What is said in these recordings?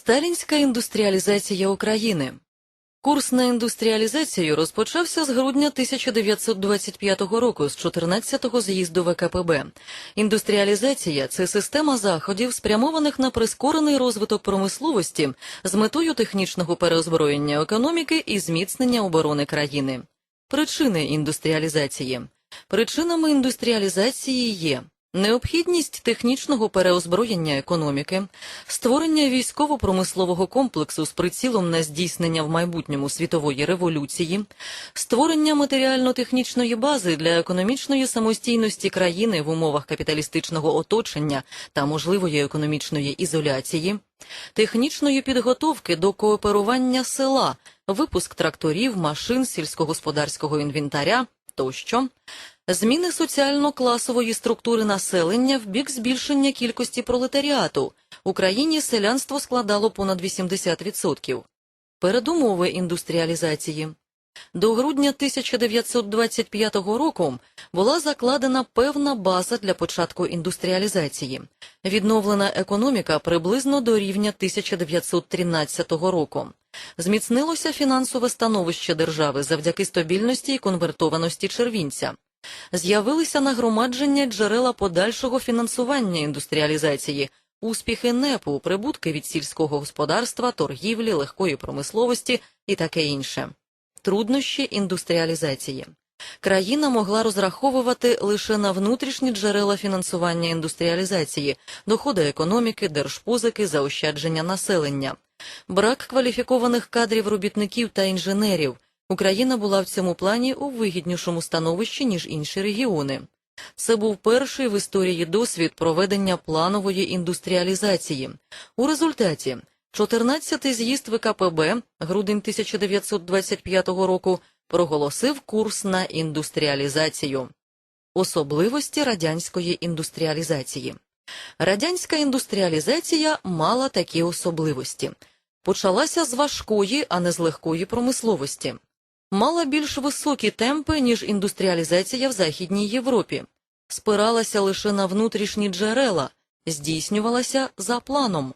Сталінська індустріалізація України. Курс на індустріалізацію розпочався з грудня 1925 року з 14-го з'їзду ВКПБ. Індустріалізація це система заходів, спрямованих на прискорений розвиток промисловості з метою технічного переозброєння економіки і зміцнення оборони країни. Причини індустріалізації. Причинами індустріалізації є необхідність технічного переозброєння економіки, створення військово-промислового комплексу з прицілом на здійснення в майбутньому світової революції, створення матеріально-технічної бази для економічної самостійності країни в умовах капіталістичного оточення та можливої економічної ізоляції, технічної підготовки до кооперування села, випуск тракторів, машин, сільськогосподарського інвентаря тощо, зміни соціально-класової структури населення в бік збільшення кількості пролетаріату. Україні селянство складало понад 80%. Передумови індустріалізації. До грудня 1925 року була закладена певна база для початку індустріалізації. Відновлена економіка приблизно до рівня 1913 року. Зміцнилося фінансове становище держави завдяки стабільності і конвертованості червінця. З'явилися нагромадження джерела подальшого фінансування індустріалізації, успіхи НЕПу, прибутки від сільського господарства, торгівлі, легкої промисловості і таке інше. Труднощі індустріалізації. Країна могла розраховувати лише на внутрішні джерела фінансування індустріалізації, доходи економіки, держпозики, заощадження населення. Брак кваліфікованих кадрів робітників та інженерів. Україна була в цьому плані у вигіднішому становищі, ніж інші регіони. Це був перший в історії досвід проведення планової індустріалізації. У результаті 14-й з'їзд ВКПБ, грудень 1925 року, проголосив курс на індустріалізацію. Особливості радянської індустріалізації. Радянська індустріалізація мала такі особливості. Почалася з важкої, а не з легкої промисловості. Мала більш високі темпи, ніж індустріалізація в Західній Європі. Спиралася лише на внутрішні джерела, здійснювалася за планом.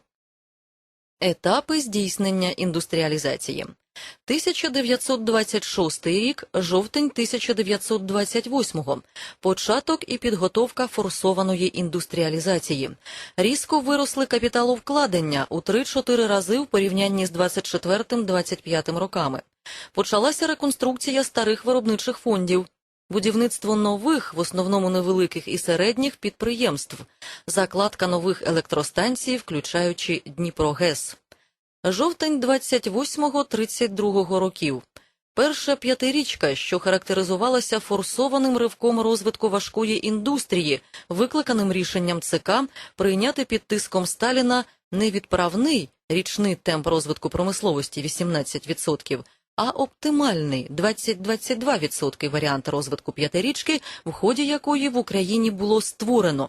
Етапи здійснення індустріалізації 1926 рік, жовтень 1928 початок і підготовка форсованої індустріалізації. Різко виросли капіталовкладення у 3-4 рази в порівнянні з 24-25 роками. Почалася реконструкція старих виробничих фондів. Будівництво нових, в основному невеликих і середніх підприємств, закладка нових електростанцій, включаючи Дніпрогес. Жовтень 28-32 років. Перша п'ятирічка, що характеризувалася форсованим ривком розвитку важкої індустрії, викликаним рішенням ЦК прийняти під тиском Сталіна не відправний річний темп розвитку промисловості 18%, а оптимальний 20-22% варіант розвитку п'ятирічки, в ході якої в Україні було створено.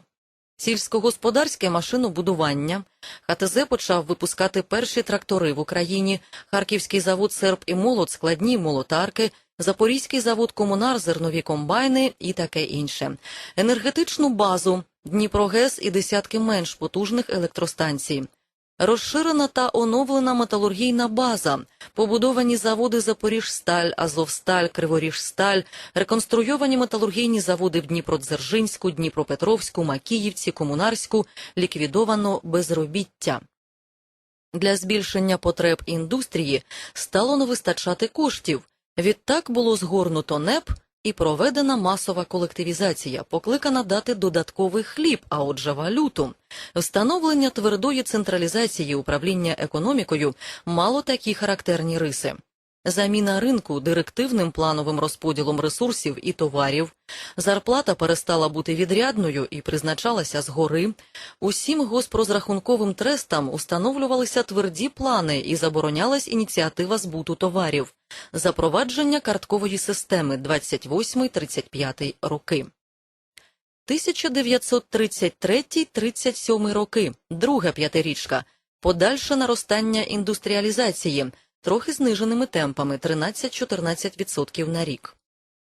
Сільськогосподарське машинобудування. ХТЗ почав випускати перші трактори в Україні, Харківський завод «Серп і молот», складні молотарки, Запорізький завод «Комунар», зернові комбайни і таке інше. Енергетичну базу, Дніпрогес і десятки менш потужних електростанцій. Розширена та оновлена металургійна база, побудовані заводи Запоріжсталь, Азовсталь, Криворіжсталь, реконструйовані металургійні заводи в Дніпродзержинську, Дніпропетровську, Макіївці, Комунарську, ліквідовано безробіття. Для збільшення потреб індустрії стало не вистачати коштів. Відтак було згорнуто НЕП і проведена масова колективізація, покликана дати додатковий хліб, а отже валюту. Встановлення твердої централізації управління економікою мало такі характерні риси. Заміна ринку директивним плановим розподілом ресурсів і товарів, зарплата перестала бути відрядною і призначалася згори. Усім госпрозрахунковим трестам установлювалися тверді плани і заборонялась ініціатива збуту товарів, запровадження карткової системи 28-35 роки. 1933-37 роки, друга п'ятирічка, подальше наростання індустріалізації, трохи зниженими темпами 13-14% на рік.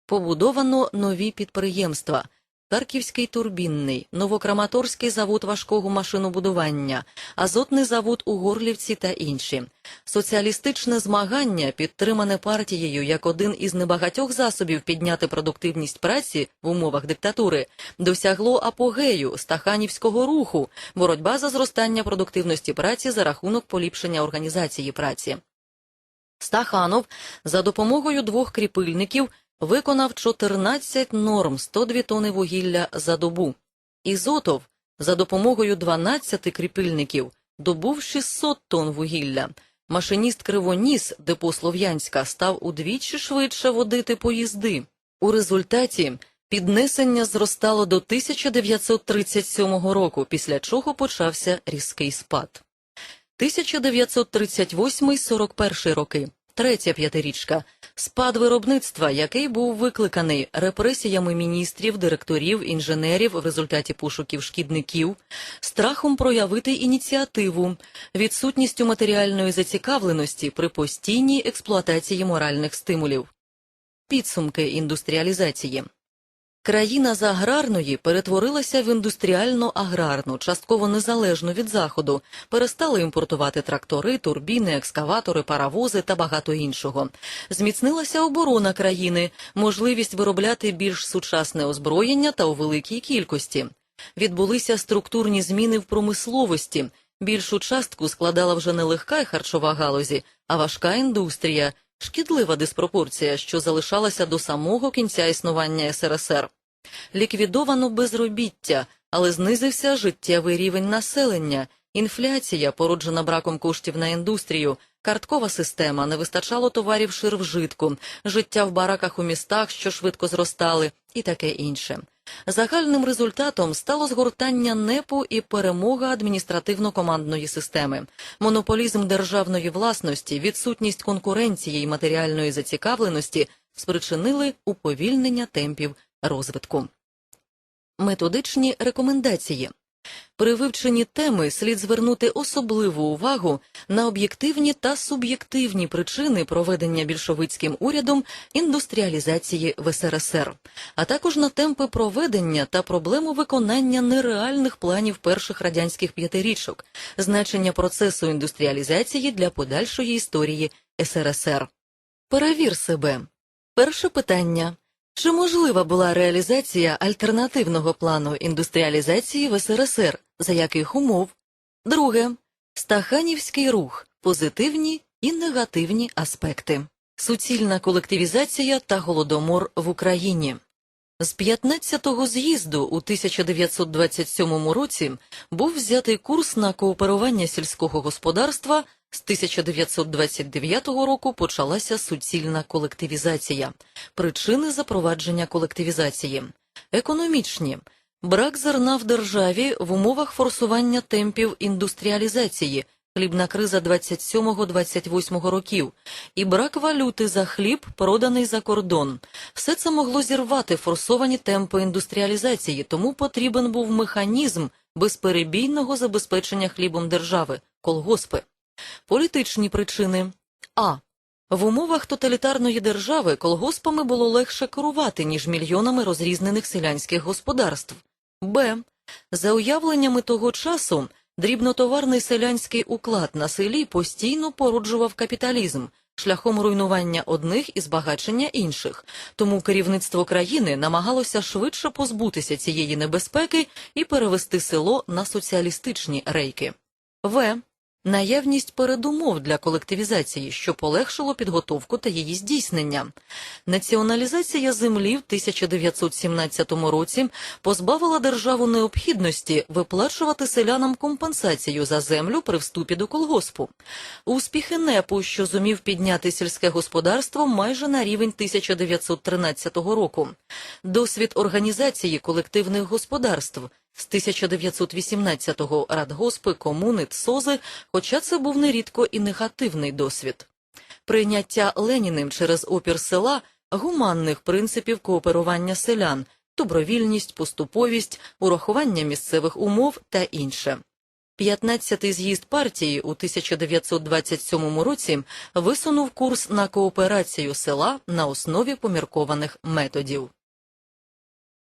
Побудовано нові підприємства. Харківський турбінний, Новокраматорський завод важкого машинобудування, Азотний завод у Горлівці та інші. Соціалістичне змагання, підтримане партією як один із небагатьох засобів підняти продуктивність праці в умовах диктатури, досягло апогею стаханівського руху, боротьба за зростання продуктивності праці за рахунок поліпшення організації праці. Стаханов за допомогою двох кріпильників виконав 14 норм 102 тони вугілля за добу. Ізотов за допомогою 12 кріпильників добув 600 тонн вугілля. Машиніст Кривоніс, депо Слов'янська, став удвічі швидше водити поїзди. У результаті піднесення зростало до 1937 року, після чого почався різкий спад. 1938-41 роки. Третя п'ятирічка спад виробництва, який був викликаний репресіями міністрів, директорів, інженерів в результаті пошуків шкідників, страхом проявити ініціативу, відсутністю матеріальної зацікавленості при постійній експлуатації моральних стимулів. Підсумки індустріалізації. Країна з аграрної перетворилася в індустріально-аграрну, частково незалежну від заходу, перестали імпортувати трактори, турбіни, екскаватори, паровози та багато іншого. Зміцнилася оборона країни, можливість виробляти більш сучасне озброєння та у великій кількості. Відбулися структурні зміни в промисловості. Більшу частку складала вже не легка й харчова галузі, а важка індустрія, шкідлива диспропорція, що залишалася до самого кінця існування СРСР. Ліквідовано безробіття, але знизився життєвий рівень населення, інфляція, породжена браком коштів на індустрію, карткова система, не вистачало товарів ширвжитку, життя в бараках у містах, що швидко зростали, і таке інше. Загальним результатом стало згортання непу і перемога адміністративно-командної системи, монополізм державної власності, відсутність конкуренції і матеріальної зацікавленості спричинили уповільнення темпів розвитку. Методичні рекомендації. При вивченні теми слід звернути особливу увагу на об'єктивні та суб'єктивні причини проведення більшовицьким урядом індустріалізації в СРСР, а також на темпи проведення та проблему виконання нереальних планів перших радянських п'ятирічок, значення процесу індустріалізації для подальшої історії СРСР. Перевір себе. Перше питання. Чи можлива була реалізація альтернативного плану індустріалізації в СРСР, за яких умов? Друге. Стаханівський рух. Позитивні і негативні аспекти. Суцільна колективізація та голодомор в Україні. З 15-го з'їзду у 1927 році був взятий курс на кооперування сільського господарства з 1929 року почалася суцільна колективізація. Причини запровадження колективізації економічні. Брак зерна в державі в умовах форсування темпів індустріалізації, хлібна криза 27-28 років, і брак валюти за хліб, проданий за кордон. Все це могло зірвати форсовані темпи індустріалізації, тому потрібен був механізм безперебійного забезпечення хлібом держави колгоспи. Політичні причини А. В умовах тоталітарної держави колгоспами було легше керувати, ніж мільйонами розрізнених селянських господарств. Б. За уявленнями того часу, дрібнотоварний селянський уклад на селі постійно породжував капіталізм шляхом руйнування одних і збагачення інших, тому керівництво країни намагалося швидше позбутися цієї небезпеки і перевести село на соціалістичні рейки. В. Наявність передумов для колективізації, що полегшило підготовку та її здійснення. Націоналізація землі в 1917 році позбавила державу необхідності виплачувати селянам компенсацію за землю при вступі до колгоспу. Успіхи НЕПу, що зумів підняти сільське господарство майже на рівень 1913 року. Досвід організації колективних господарств з 1918-го радгоспи, комуни, ЦОЗи, хоча це був нерідко і негативний досвід. Прийняття Леніним через опір села гуманних принципів кооперування селян, добровільність, поступовість, урахування місцевих умов та інше. 15-й з'їзд партії у 1927 році висунув курс на кооперацію села на основі поміркованих методів.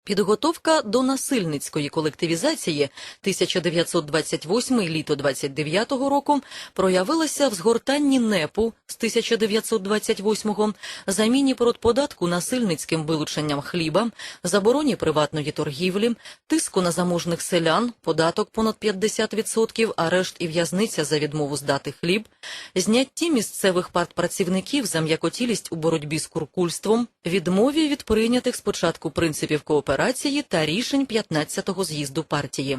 Підготовка до насильницької колективізації 1928 літо 29 року проявилася в згортанні НЕПу з 1928-го, заміні продподатку насильницьким вилученням хліба, забороні приватної торгівлі, тиску на заможних селян, податок понад 50%, арешт і в'язниця за відмову здати хліб, знятті місцевих партпрацівників за м'якотілість у боротьбі з куркульством, відмові від прийнятих спочатку принципів кооперації та рішень 15-го з'їзду партії.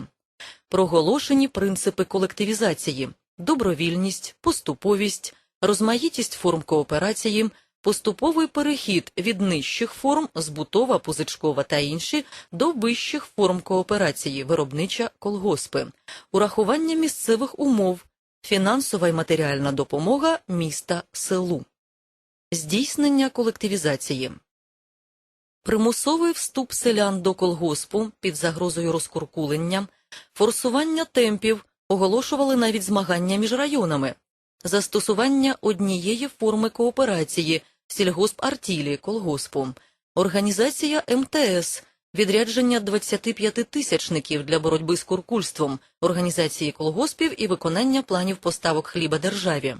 Проголошені принципи колективізації, добровільність, поступовість, розмаїтість форм кооперації, поступовий перехід від нижчих форм збутова, позичкова та інші до вищих форм кооперації, виробнича колгоспи, урахування місцевих умов, фінансова і матеріальна допомога міста селу, здійснення колективізації. Примусовий вступ селян до колгоспу під загрозою розкуркулення, форсування темпів оголошували навіть змагання між районами, застосування однієї форми кооперації сільгосп-артілі колгоспу, організація МТС, відрядження 25-тисячників для боротьби з куркульством, організації колгоспів і виконання планів поставок хліба державі.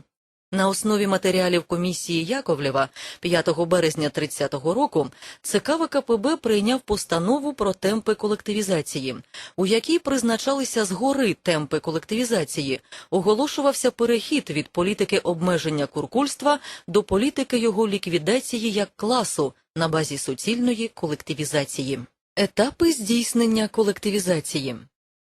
На основі матеріалів комісії Яковлєва 5 березня 30-го року ЦК ВКПБ прийняв постанову про темпи колективізації, у якій призначалися згори темпи колективізації, оголошувався перехід від політики обмеження куркульства до політики його ліквідації як класу на базі суцільної колективізації. Етапи здійснення колективізації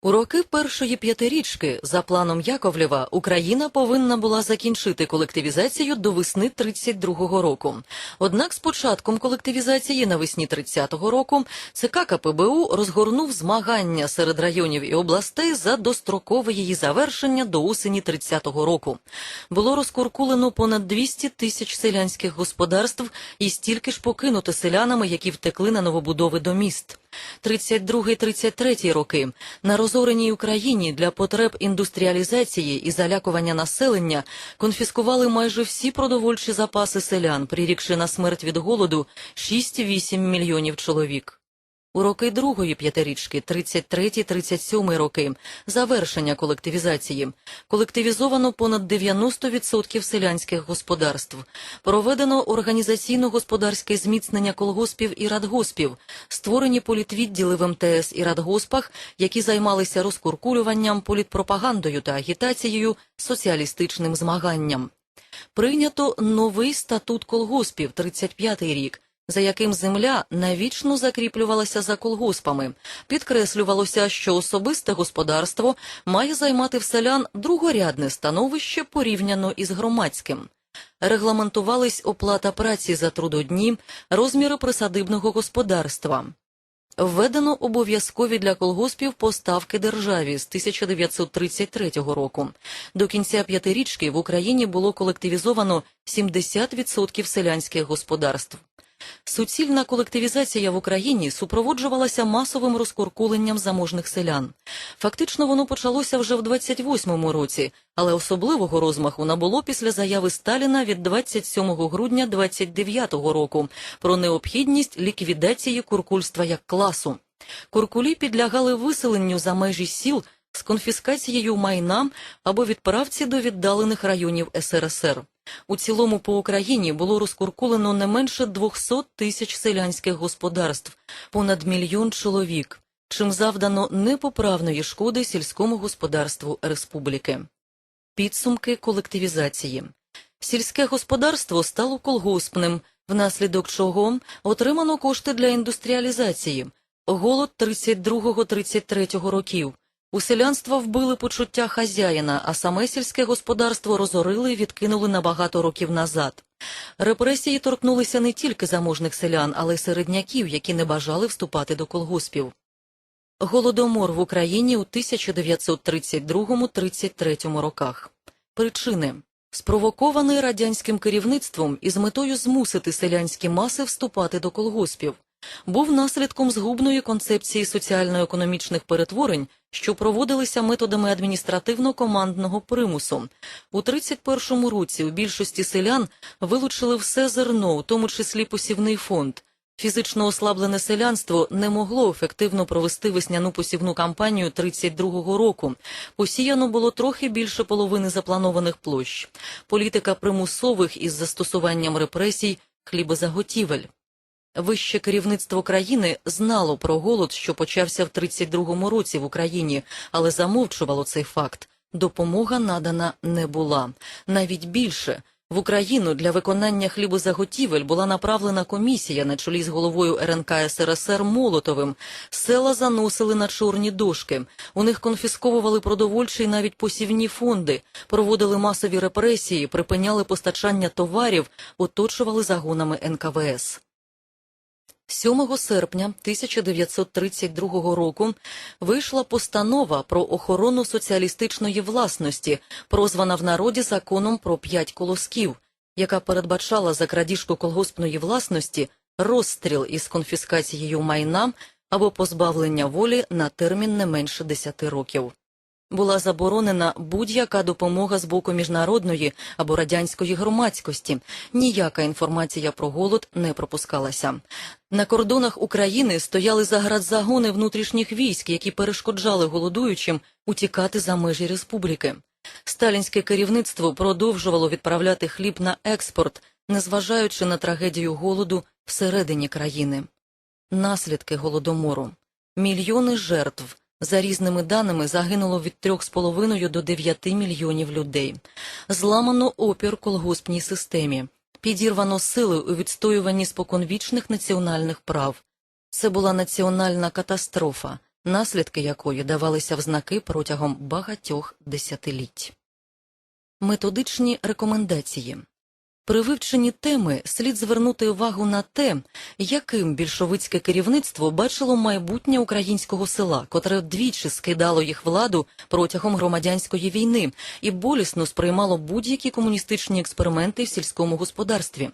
у роки першої п'ятирічки, за планом Яковлєва, Україна повинна була закінчити колективізацію до весни 32-го року. Однак з початком колективізації навесні 30-го року ЦК КПБУ розгорнув змагання серед районів і областей за дострокове її завершення до осені 30-го року. Було розкуркулено понад 200 тисяч селянських господарств і стільки ж покинуто селянами, які втекли на новобудови до міст. 32-33 роки на розореній Україні для потреб індустріалізації і залякування населення конфіскували майже всі продовольчі запаси селян, прирікши на смерть від голоду 6-8 мільйонів чоловік. У роки другої п'ятирічки, 33-37 роки, завершення колективізації, колективізовано понад 90% селянських господарств, проведено організаційно-господарське зміцнення колгоспів і радгоспів, створені політвідділи в МТС і радгоспах, які займалися розкуркулюванням, політпропагандою та агітацією, соціалістичним змаганням. Прийнято новий статут колгоспів, 35-й рік, за яким земля навічно закріплювалася за колгоспами. Підкреслювалося, що особисте господарство має займати в селян другорядне становище порівняно із громадським. Регламентувались оплата праці за трудодні, розміри присадибного господарства. Введено обов'язкові для колгоспів поставки державі з 1933 року. До кінця п'ятирічки в Україні було колективізовано 70% селянських господарств. Суцільна колективізація в Україні супроводжувалася масовим розкуркуленням заможних селян. Фактично воно почалося вже в 28-му році, але особливого розмаху набуло після заяви Сталіна від 27 грудня 29-го року про необхідність ліквідації куркульства як класу. Куркулі підлягали виселенню за межі сіл з конфіскацією майна або відправці до віддалених районів СРСР. У цілому по Україні було розкуркулено не менше 200 тисяч селянських господарств, понад мільйон чоловік, чим завдано непоправної шкоди сільському господарству республіки. Підсумки колективізації. Сільське господарство стало колгоспним, внаслідок чого отримано кошти для індустріалізації, голод 32-33 років. У селянства вбили почуття хазяїна, а саме сільське господарство розорили і відкинули на багато років назад. Репресії торкнулися не тільки заможних селян, але й середняків, які не бажали вступати до колгоспів. Голодомор в Україні у 1932-33 роках. Причини спровокований радянським керівництвом із метою змусити селянські маси вступати до колгоспів був наслідком згубної концепції соціально-економічних перетворень, що проводилися методами адміністративно-командного примусу. У 31-му році у більшості селян вилучили все зерно, у тому числі посівний фонд. Фізично ослаблене селянство не могло ефективно провести весняну посівну кампанію 32-го року. Посіяно було трохи більше половини запланованих площ. Політика примусових із застосуванням репресій хлібозаготівель. Вище керівництво країни знало про голод, що почався в 32-му році в Україні, але замовчувало цей факт. Допомога надана не була. Навіть більше в Україну для виконання хлібозаготівель була направлена комісія на чолі з головою РНК СРСР Молотовим. Села заносили на чорні дошки. У них конфісковували продовольчі і навіть посівні фонди, проводили масові репресії, припиняли постачання товарів, оточували загонами НКВС. 7 серпня 1932 року вийшла постанова про охорону соціалістичної власності, прозвана в народі законом про п'ять колосків, яка передбачала за крадіжку колгоспної власності розстріл із конфіскацією майна або позбавлення волі на термін не менше 10 років. Була заборонена будь-яка допомога з боку міжнародної або радянської громадськості. Ніяка інформація про голод не пропускалася. На кордонах України стояли заградзагони внутрішніх військ, які перешкоджали голодуючим утікати за межі республіки. Сталінське керівництво продовжувало відправляти хліб на експорт, незважаючи на трагедію голоду всередині країни. Наслідки голодомору. Мільйони жертв. За різними даними загинуло від 3,5 до 9 мільйонів людей. Зламано опір колгоспній системі. Підірвано сили у відстоюванні споконвічних національних прав. Це була національна катастрофа, наслідки якої давалися в знаки протягом багатьох десятиліть. Методичні рекомендації при вивченні теми слід звернути увагу на те, яким більшовицьке керівництво бачило майбутнє українського села, котре двічі скидало їх владу протягом громадянської війни і болісно сприймало будь-які комуністичні експерименти в сільському господарстві.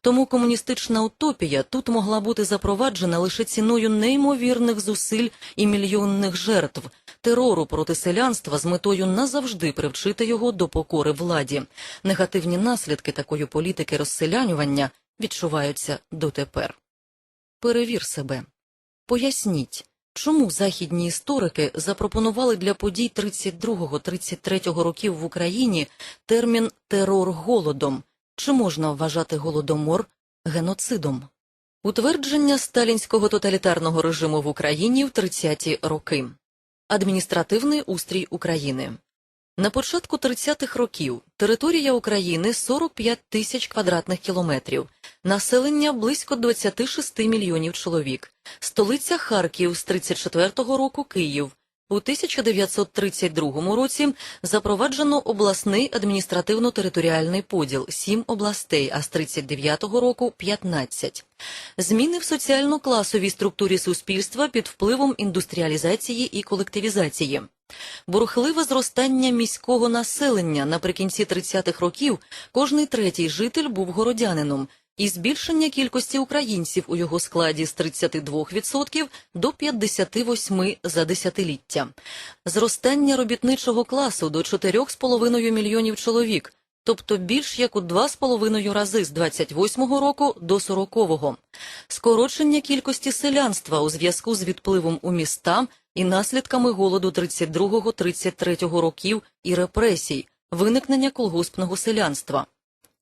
Тому комуністична утопія тут могла бути запроваджена лише ціною неймовірних зусиль і мільйонних жертв, терору проти селянства з метою назавжди привчити його до покори владі. Негативні наслідки такої політики розселянювання відчуваються дотепер. Перевір себе. Поясніть, чому західні історики запропонували для подій 32-33 років в Україні термін терор голодом. Чи можна вважати голодомор геноцидом? Утвердження сталінського тоталітарного режиму в Україні в 30-ті роки. Адміністративний устрій України. На початку 30-х років територія України 45 тисяч квадратних кілометрів, населення близько 26 мільйонів чоловік, столиця Харків з 34-го року Київ. У 1932 році запроваджено обласний адміністративно-територіальний поділ – 7 областей, а з 39-го року – 15. Зміни в соціально-класовій структурі суспільства під впливом індустріалізації і колективізації. Бурхливе зростання міського населення наприкінці 30-х років кожний третій житель був городянином, і збільшення кількості українців у його складі з 32% до 58% за десятиліття, зростання робітничого класу до 4,5 мільйонів чоловік, тобто більш як у 2,5 рази з 28-го року до 40-го, скорочення кількості селянства у зв'язку з відпливом у міста і наслідками голоду 32-33 років і репресій, виникнення колгоспного селянства,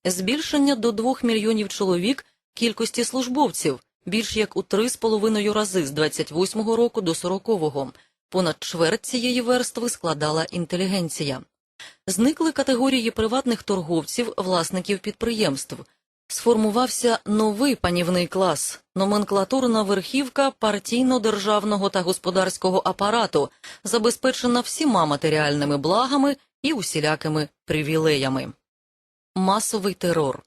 збільшення до 2 мільйонів чоловік кількості службовців, більш як у 3,5 рази з 28-го року до 40-го. Понад чверть цієї верстви складала інтелігенція. Зникли категорії приватних торговців, власників підприємств. Сформувався новий панівний клас, номенклатурна верхівка партійно-державного та господарського апарату, забезпечена всіма матеріальними благами і усілякими привілеями. Масовий терор.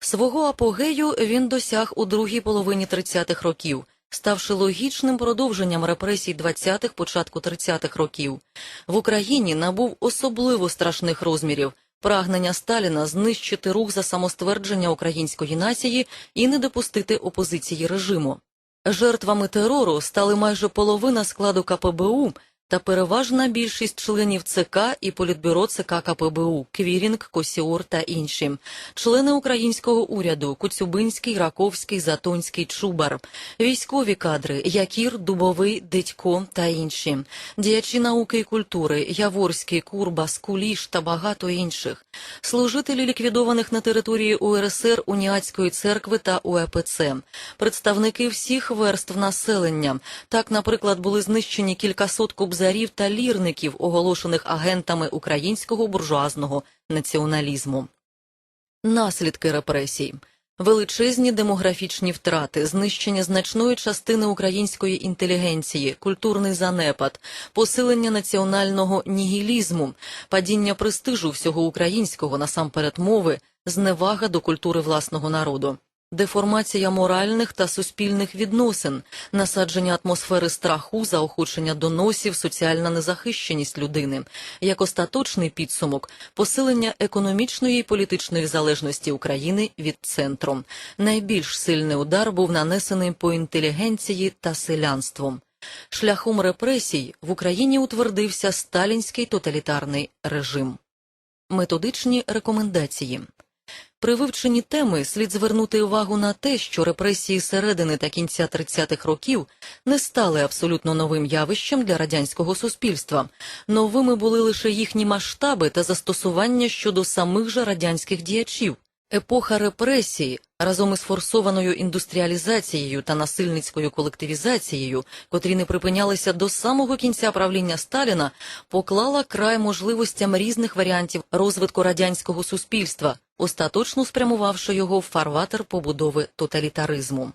Свого апогею він досяг у другій половині 30-х років, ставши логічним продовженням репресій 20-х, початку 30-х років. В Україні набув особливо страшних розмірів прагнення Сталіна знищити рух за самоствердження української нації і не допустити опозиції режиму. Жертвами терору стали майже половина складу КПБУ та переважна більшість членів ЦК і Політбюро ЦК КПБУ, Квірінг, Косіор та інші, члени українського уряду, Куцюбинський, Раковський, Затонський, Чубар, військові кадри, Якір, Дубовий, Дедько та інші, діячі науки і культури, Яворський, Курбас, Куліш та багато інших, служителі ліквідованих на території УРСР Уніатської церкви та УЕПЦ, представники всіх верств населення. Так, наприклад, були знищені кількасот кобзарів та лірників, оголошених агентами українського буржуазного націоналізму. Наслідки репресій. Величезні демографічні втрати, знищення значної частини української інтелігенції, культурний занепад, посилення національного нігілізму, падіння престижу всього українського насамперед мови, зневага до культури власного народу. Деформація моральних та суспільних відносин, насадження атмосфери страху, заохочення доносів, соціальна незахищеність людини, як остаточний підсумок, посилення економічної і політичної залежності України від центру. Найбільш сильний удар був нанесений по інтелігенції та селянству. Шляхом репресій в Україні утвердився сталінський тоталітарний режим. Методичні рекомендації. При вивченні теми слід звернути увагу на те, що репресії середини та кінця 30-х років не стали абсолютно новим явищем для радянського суспільства. Новими були лише їхні масштаби та застосування щодо самих же радянських діячів. Епоха репресій разом із форсованою індустріалізацією та насильницькою колективізацією, котрі не припинялися до самого кінця правління Сталіна, поклала край можливостям різних варіантів розвитку радянського суспільства, остаточно спрямувавши його в фарватер побудови тоталітаризму.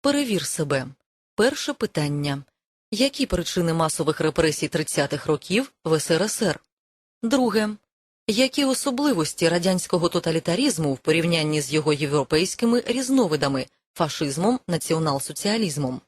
Перевір себе. Перше питання: які причини масових репресій 30-х років в СРСР? Друге. Які особливості радянського тоталітарізму в порівнянні з його європейськими різновидами фашизмом, націонал-соціалізмом?